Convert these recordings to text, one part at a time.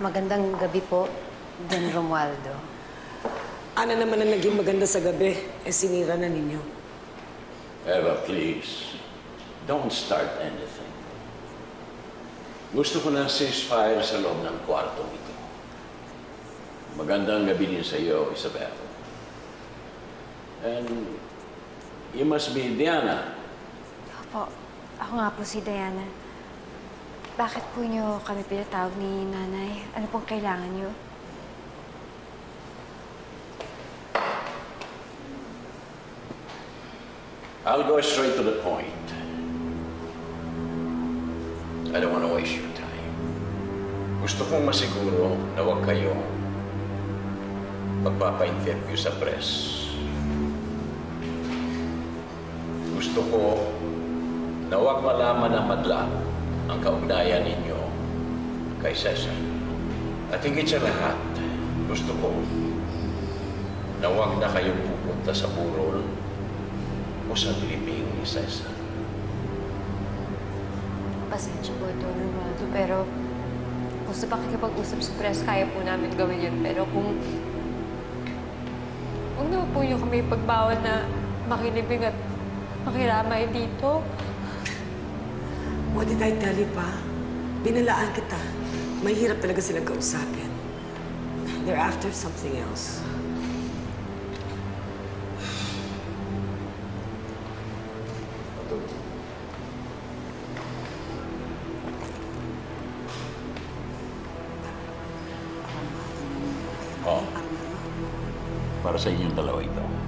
Magandang gabi po, Don Romualdo. Ano naman ang naging maganda sa gabi? Eh, sinira na ninyo. Eva, please, don't start anything. Gusto ko ng ceasefire sa loob ng kwartong ito. Magandang gabi din sa iyo, Isabel. And you must be Diana. Opo, ako nga po si Diana. Bakit po niyo kami pinatawag ni nanay? Ano pong kailangan niyo? I'll go straight to the point. I don't want to waste your time. Gusto kong masiguro na huwag kayong magpapa-interview sa press. Gusto ko na huwag malaman ng madla ang kaugnayan ninyo kay Cesar. At higit sa lahat, gusto ko na huwag na kayong pupunta sa burol o sa libing ni Cesar. Pasensya po, Don Romualdo, pero kung sa pakikipag-usap sa press, kaya po namin gawin yun. Pero kung huwag naman po niyo kami pagbawal na makinibig at makiramay dito. What did I tell you pa? Binalaan kita. Mahirap talaga silang kausapin. They're after something else. Oh. Para sa inyong dalawa ito.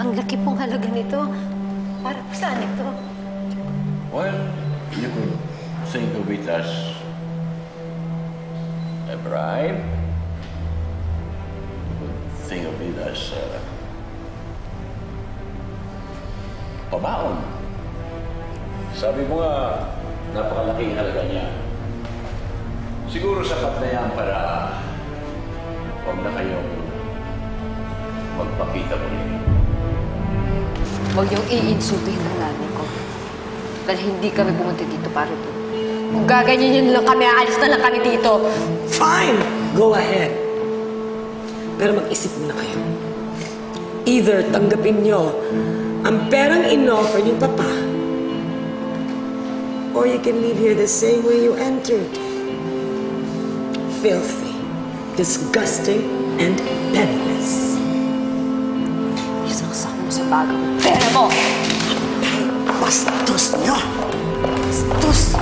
Ang laki pong halaga nito. Para po saan ito? Well, you could think of it as a bribe. You could think of it as uh, pabaon. Sabi mo nga, napakalaking halaga niya. Siguro sapat na yan para huwag na kayong magpakita muli. Huwag niyong iinsultuhin ng nanay ko. Dahil hindi kami pumunta dito para doon. Kung gaganyan lang kami, aalis na lang kami dito. Fine! Go ahead. Pero mag-isip muna kayo. Either tanggapin nyo ang perang in-offer niyo papa, or you can leave here the same way you entered. Filthy, disgusting, and penniless. Bagong pera mo! Bastos niyo! Bastos!